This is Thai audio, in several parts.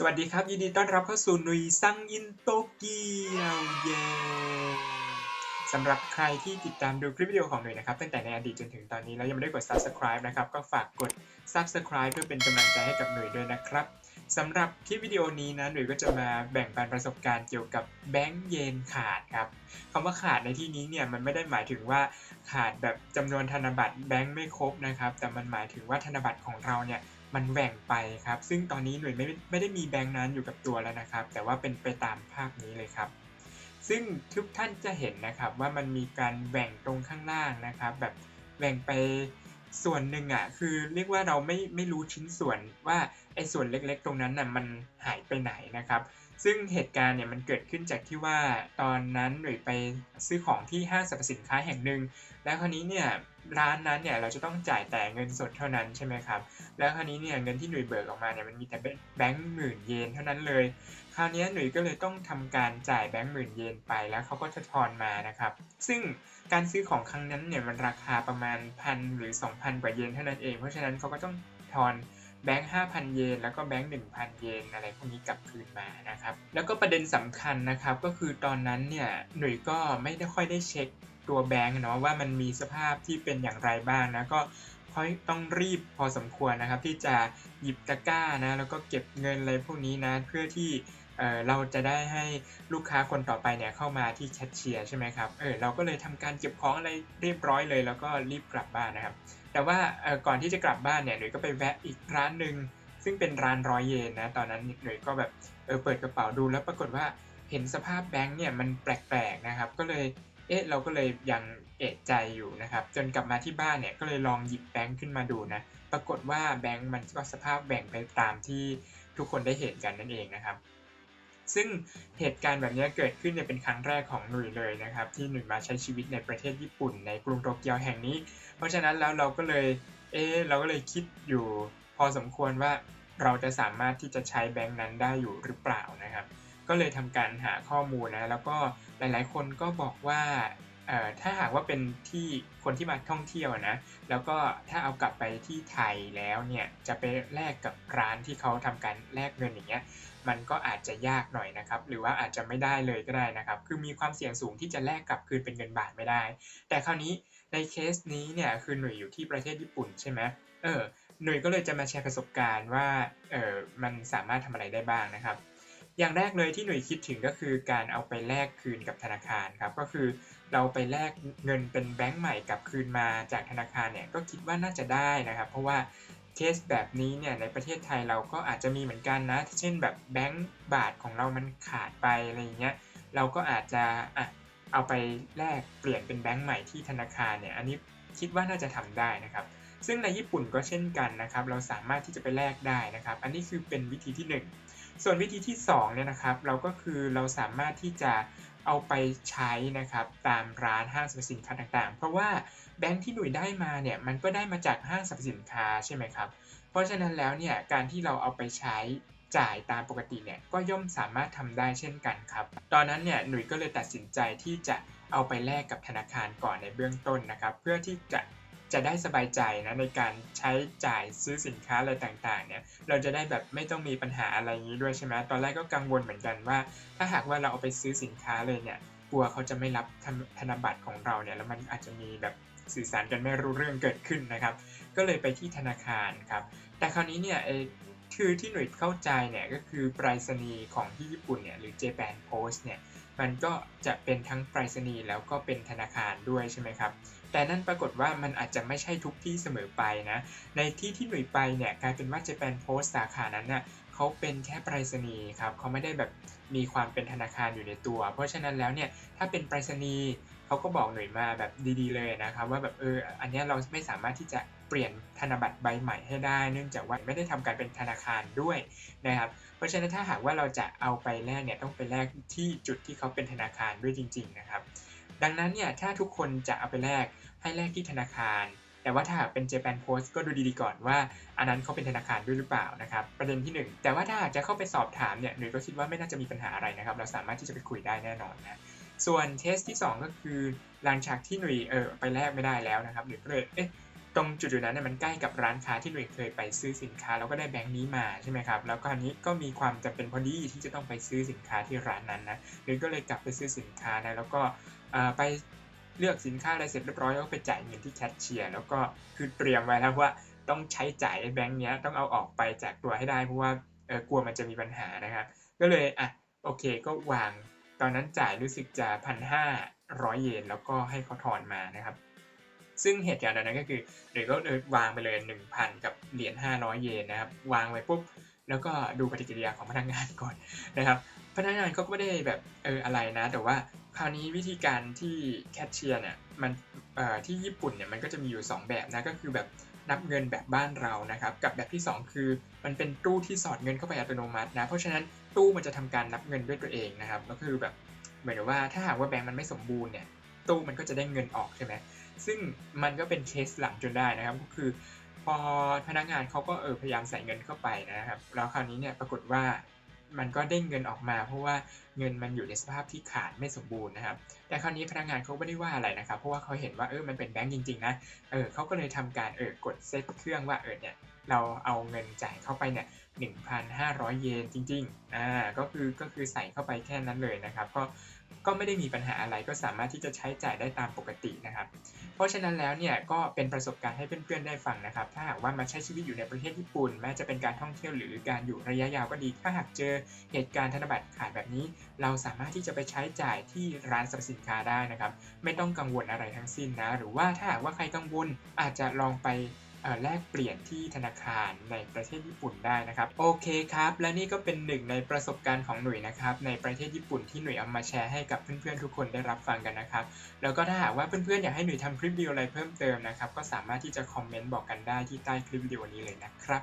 สวัสดีครับ ยินดีต้อนรับเข้าสู่นุยซังอินโตเกียวเย้สำหรับใครที่ติดตามดูคลิปวิดีโอของหนุ่ยนะครับ ตั้งแต่ในอดีตจนถึงตอนนี้แล้วยังไม่ได้กด subscribe นะครับ ก็ฝากกด subscribe เพื่อเป็นกำลังใจให้กับหนุ่ยด้วยนะครับสำหรับคลิปวิดีโอนี้นะหนุ่ยก็จะมาแบ่งปันประสบการณ์เกี่ยวกับแบงก์เยนขาดครับคำว่าขาดในที่นี้เนี่ยมันไม่ได้หมายถึงว่าขาดแบบจำนวนธนบัตรแบงก์ไม่ครบนะครับ แต่มันหมายถึงว่าธนบัตรของเราเนี่ย มันแหว่งไปครับ ซึ่งตอนนี้หน่วยไม่ไม่ได้มีแบงค์นั้นอยู่กับตัวแล้วนะครับ แต่ว่าเป็นไปตามภาพนี้เลยครับ ซึ่งทุกท่านจะเห็นนะครับว่ามันมีการแหว่งตรงข้างล่างนะครับ แบบแหว่งไปส่วนหนึ่งอะคือเรียกว่าเราไม่ไม่รู้ชิ้นส่วนว่าไอ้ส่วนเล็กๆ ตรงนั้นน่ะมันหายไปไหนนะครับ ซึ่งเหตุการณ์เนี่ยมันเกิดขึ้นจากที่ว่าตอนนั้นหนุ่ยไปซื้อของที่ห้างสรรพสินค้าแห่งหนึ่ง แล้วคราวนี้เนี่ยร้านนั้นเนี่ยเราจะต้องจ่ายแต่เงินสดเท่านั้นใช่ไหมครับ แล้วคราวนี้เนี่ยเงินที่หนุ่ยเบิกออกมาเนี่ยมันมีแต่แบงค์หมื่นเยนเท่านั้นเลย คราวนี้หนุ่ยก็เลยต้องทำการจ่ายแบงค์หมื่นเยนไปแล้วเขาก็จะทอนมานะครับ ซึ่งการซื้อของครั้งนั้นเนี่ยมันราคาประมาณพันหรือ 2,000 กว่าเยนเท่านั้นเอง เพราะฉะนั้นเขาก็ต้องทอน แบงค์5,000 เยน แล้วก็แบงค์1,000 เยน อะไรพวกนี้กลับคืนมานะครับ แล้วก็ประเด็นสำคัญนะครับ ก็คือตอนนั้นเนี่ยหนุ่ยก็ไม่ได้ค่อยได้เช็คตัวแบงค์เนาะว่ามันมีสภาพที่เป็นอย่างไรบ้างนะก็ค่อยต้องรีบพอสมควรนะครับ ที่จะหยิบตะกร้านะแล้วก็เก็บเงินอะไรพวกนี้นะเพื่อที่ เเราจะได้ให้ลูกค้าคนต่อไปเนี่ยเข้ามาที่แคชเชียร์ใช่ไหมครับเออเราก็เลยทำการเก็บของอะไรเรียบร้อยเลย แล้วก็รีบกลับบ้านนะครับ แต่ว่าก่อนที่จะกลับบ้านเนี่ยหนุ่ยก็ไปแวะอีกร้านหนึ่งซึ่งเป็นร้านร้อยเยนนะตอนนั้นหนุ่ยก็แบบเออเปิดกระเป๋าดูแล้วปรากฏว่าเห็นสภาพแบงค์เนี่ยมันแปลกๆนะครับ ก็เลยเอ๊ะเราก็เลยยังเอะใจอยู่นะครับ จนกลับมาที่บ้านเนี่ยก็เลยลองหยิบแบงค์ขึ้นมาดูนะ ปรากฏว่าแบงค์มันก็สภาพแบ่งไปตามที่ทุกคนได้เห็นกันนั่นเองนะครับ ซึ่งเหตุการณ์แบบนี้เกิดขึ้นเนี่ยเป็นครั้งแรกของหนุ่ยเลยนะครับ ที่หนุ่ยมาใช้ชีวิตในประเทศญี่ปุ่น ในกรุงโตเกียวแห่งนี้ เพราะฉะนั้นแล้วเราก็เลยเออเราก็เลยคิดอยู่พอสมควรว่าเราจะสามารถที่จะใช้แบงค์นั้นได้อยู่หรือเปล่านะครับ ก็เลยทำการหาข้อมูลนะแล้วก็หลายๆ คนก็บอกว่า ถ้าหากว่าเป็นที่คนที่มาท่องเที่ยวนะ แล้วก็ถ้าเอากลับไปที่ไทยแล้วเนี่ยจะไปแลกกับร้านที่เขาทำการแลกเงินอย่างเงี้ยมันก็อาจจะยากหน่อยนะครับ หรือว่าอาจจะไม่ได้เลยก็ได้นะครับ คือมีความเสี่ยงสูงที่จะแลกกลับคืนเป็นเงินบาทไม่ได้ แต่คราวนี้ในเคสนี้เนี่ยคือหน่วยอยู่ที่ประเทศญี่ปุ่นใช่ไหมเออหน่วยก็เลยจะมาแชร์ประสบการณ์ว่าเออมันสามารถทำอะไรได้บ้างนะครับ อย่างแรกเลยที่หน่วยคิดถึงก็คือการเอาไปแลกคืนกับธนาคารครับก็คือ เราไปแลกเงินเป็นแบงก์ใหม่กลับคืนมาจากธนาคารเนี่ยก็คิดว่าน่าจะได้นะครับ เพราะว่าเคสแบบนี้เนี่ยในประเทศไทยเราก็อาจจะมีเหมือนกันนะ เช่นแบบแบงก์บาทของเรามันขาดไปอะไรอย่างเงี้ยเราก็อาจจะอะเอาไปแลกเปลี่ยนเป็นแบงก์ใหม่ที่ธนาคารเนี่ยอันนี้คิดว่าน่าจะทำได้นะครับ ซึ่งในญี่ปุ่นก็เช่นกันนะครับ เราสามารถที่จะไปแลกได้นะครับ อันนี้คือเป็นวิธีที่ 1 ส่วนวิธีที่2เนี่ยนะครับ เราก็คือเราสามารถที่จะ เอาไปใช้นะครับตามร้านห้างสรรพสินค้าต่างๆ เพราะว่าแบงค์ที่หน่วยได้มาเนี่ยมันก็ได้มาจากห้างสรรพสินค้าใช่ไหมครับ เพราะฉะนั้นแล้วเนี่ยการที่เราเอาไปใช้จ่ายตามปกติเนี่ยก็ย่อมสามารถทำได้เช่นกันครับ ตอนนั้นเนี่ยหนุ่ยก็เลยตัดสินใจที่จะเอาไปแลกกับธนาคารก่อนในเบื้องต้นนะครับ เพื่อที่จะ จะได้สบายใจนะในการใช้จ่ายซื้อสินค้าอะไรต่างๆเนี่ยเราจะได้แบบไม่ต้องมีปัญหาอะไรนี้ด้วยใช่ไหมตอนแรกก็กังวลเหมือนกันว่า ถ้าหากว่าเราเอาไปซื้อสินค้าเลยเนี่ยกลัวเขาจะไม่รับธนบัตรของเราเนี่ยแล้วมันอาจจะมีแบบสื่อสารกันไม่รู้เรื่องเกิดขึ้นนะครับ ก็เลยไปที่ธนาคารครับ แต่คราวนี้เนี่ยคือที่หน่วยเข้าใจเนี่ยก็คือไปรษณีย์ของที่ญี่ปุ่นเนี่ยหรือ Japan Post เนี่ย มันก็จะเป็นทั้งไปรษณีย์แล้วก็เป็นธนาคารด้วยใช่ไหมครับ แต่นั่นปรากฏว่ามันอาจจะไม่ใช่ทุกที่เสมอไปนะ ในที่ที่หน่ยไปเนี่ยกลายเป็นว่าจะเป็นโพสต์สาขานั้นน่ะเขาเป็นแค่ไปรษณีย์ครับเขาไม่ได้แบบมีความเป็นธนาคารอยู่ในตัว เพราะฉะนั้นแล้วเนี่ยถ้าเป็นไปรษณีย์ เขาก็บอกหน่วยมาแบบดีๆเลยนะครับว่าแบบเอออันนี้เราไม่สามารถที่จะเปลี่ยนธนบัตรใบใหม่ให้ได้ เนื่องจากว่าไม่ได้ทำการเป็นธนาคารด้วยนะครับเพราะฉะนั้นถ้าหากว่าเราจะเอาไปแลกเนี่ยต้องไปแลกที่จุดที่เขาเป็นธนาคารด้วยจริง ๆนะครับ ดังนั้นเนี่ยถ้าทุกคนจะเอาไปแลกให้แลกที่ธนาคารแต่ว่าถ้าเป็น Japan Post ก็ดูดีๆก่อนว่า อันนั้นเขาเป็นธนาคารด้วยหรือเปล่านะครับ ประเด็นที่ 1 แต่ว่าถ้าจะเข้าไปสอบถามเนี่ยหนุ่ยก็คิดว่าไม่น่าจะมีปัญหาอะไรนะครับ เราสามารถที่จะไปคุยได้แน่นอนนะ ส่วนเทสที่ 2 ก็คือหลังจากที่หนุ่ยเออไปแลกไม่ได้แล้วนะครับหนุ่ยก็เลยเอ๊ะตรงจุดๆนั้นเนี่ยมันใกล้กับร้านค้าที่หนุ่ยเคยไปซื้อสินค้าแล้วก็ได้แบงค์นี้มาใช่ไหมครับแล้วก็อันนี้ก็มีความจำเป็นพอดีที่จะต้องไปซื้อสินค้าที่ร้านนั้นนะหรือก็เลยกลับไปซื้อสินค้านะแล้วก็ไปเลือกสินค้าอะไรเสร็จเรียบร้อยแล้วก็ไปจ่ายเงินที่แคชเชียร์แล้วก็คือเตรียมไว้แล้วว่าต้องใช้จ่ายแบงค์เนี้ยต้องเอาออกไปจากตัวให้ได้เพราะว่าเออกลัวมันจะมีปัญหานะครับก็เลยอะโอเคก็วาง ตอนนั้นจ่ายรู้สึกจะพันห้าร้อยเยนแล้วก็ให้เขาถอนมานะครับ ซึ่งเหตุการณ์ตอนนั้นก็คือเดี๋ยวก็เลยวางไปเลย 1,000 กับเหรียญ500 เยนนะครับ วางไว้ปุ๊บแล้วก็ดูปฏิกิริยาของพนักงานก่อนนะครับ พนักงานเขาก็ไม่ได้แบบเอออะไรนะ แต่ว่าคราวนี้วิธีการที่แคชเชียร์เนี่ยมันเอ่อที่ญี่ปุ่นเนี่ยมันก็จะมีอยู่ 2 แบบนะก็คือแบบ นับเงินแบบบ้านเรานะครับ กับแบบที่ 2 คือ มันเป็นตู้ที่สอดเงินเข้าไปอัตโนมัตินะ เพราะฉะนั้นตู้มันจะทำการนับเงินด้วยตัวเองนะครับ ก็คือแบบเหมือนว่าถ้าหากว่าแบงก์มันไม่สมบูรณ์เนี่ย ตู้มันก็จะได้เงินออกใช่ไหมซึ่งมันก็เป็นเคสหลังจนได้นะครับ ก็คือ พอพนักงานเขาก็เออพยายามใส่เงินเข้าไปนะครับ แล้วคราวนี้เนี่ยปรากฏว่ามันก็เด้งเงินออกมา เพราะว่า เงินมันอยู่ในสภาพที่ขาดไม่สมบูรณ์นะครับ แต่คราวนี้พนักงานเขาไม่ได้ว่าอะไรนะครับ เพราะว่าเขาเห็นว่าเออมันเป็นแบงก์จริงๆนะ เออเขาก็เลยทำการเออกดเซตเครื่องว่าเออเนี่ยเราเอาเงินจ่ายเข้าไปเนี่ย1,500 เยนจริงๆ อ่า ก็คือก็คือใส่เข้าไปแค่นั้นเลยนะครับ ก็ก็ไม่ได้มีปัญหาอะไรก็สามารถที่จะใช้จ่ายได้ตามปกตินะครับ เพราะฉะนั้นแล้วเนี่ยก็เป็นประสบการณ์ให้เพื่อนๆได้ฟังนะครับ ถ้าหากว่ามาใช้ชีวิตอยู่ในประเทศญี่ปุ่นแม้จะเป็นการท่องเที่ยวหรือการอยู่ระยะยาวก็ดี ถ้าหากเจอเหตุการณ์ธนบัตรขาดแบบนี้เราสามารถที่จะไปใช้จ่ายที่ร้านสรรพสินค้าได้นะครับ ไม่ต้องกังวลอะไรทั้งสิ้นนะ หรือว่าถ้าหากว่าใครกังวลอาจจะลองไปแลกเปลี่ยนที่ธนาคารในประเทศญี่ปุ่นได้นะครับ โอเคครับ และนี่ก็เป็นหนึ่งในประสบการณ์ของหนุ่ยนะครับ ในประเทศญี่ปุ่นที่หนุ่ยเอามาแชร์ให้กับเพื่อนๆทุกคนได้รับฟังกันนะครับ แล้วก็ถ้าหากว่าเพื่อนๆอยากให้หนุ่ยทำคลิปวิดีโออะไรเพิ่มเติมนะครับ ก็สามารถที่จะคอมเมนต์บอกกันได้ที่ใต้คลิปวิดีโอนี้เลยนะครับ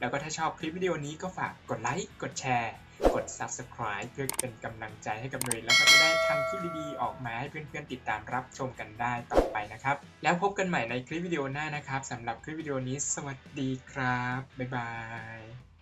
แล้วก็ถ้าชอบคลิปวิดีโอนี้ก็ฝากกดไลค์กดแชร์ กด subscribe เพื่อเป็นกำลังใจให้กับหนุ่ยแล้วก็จะได้ทำคลิปดีๆออกมาให้เพื่อนๆติดตามรับชมกันได้ต่อไปนะครับ แล้วพบกันใหม่ในคลิปวิดีโอหน้านะครับสำหรับคลิปวิดีโอนี้ สวัสดีครับ บ๊ายบาย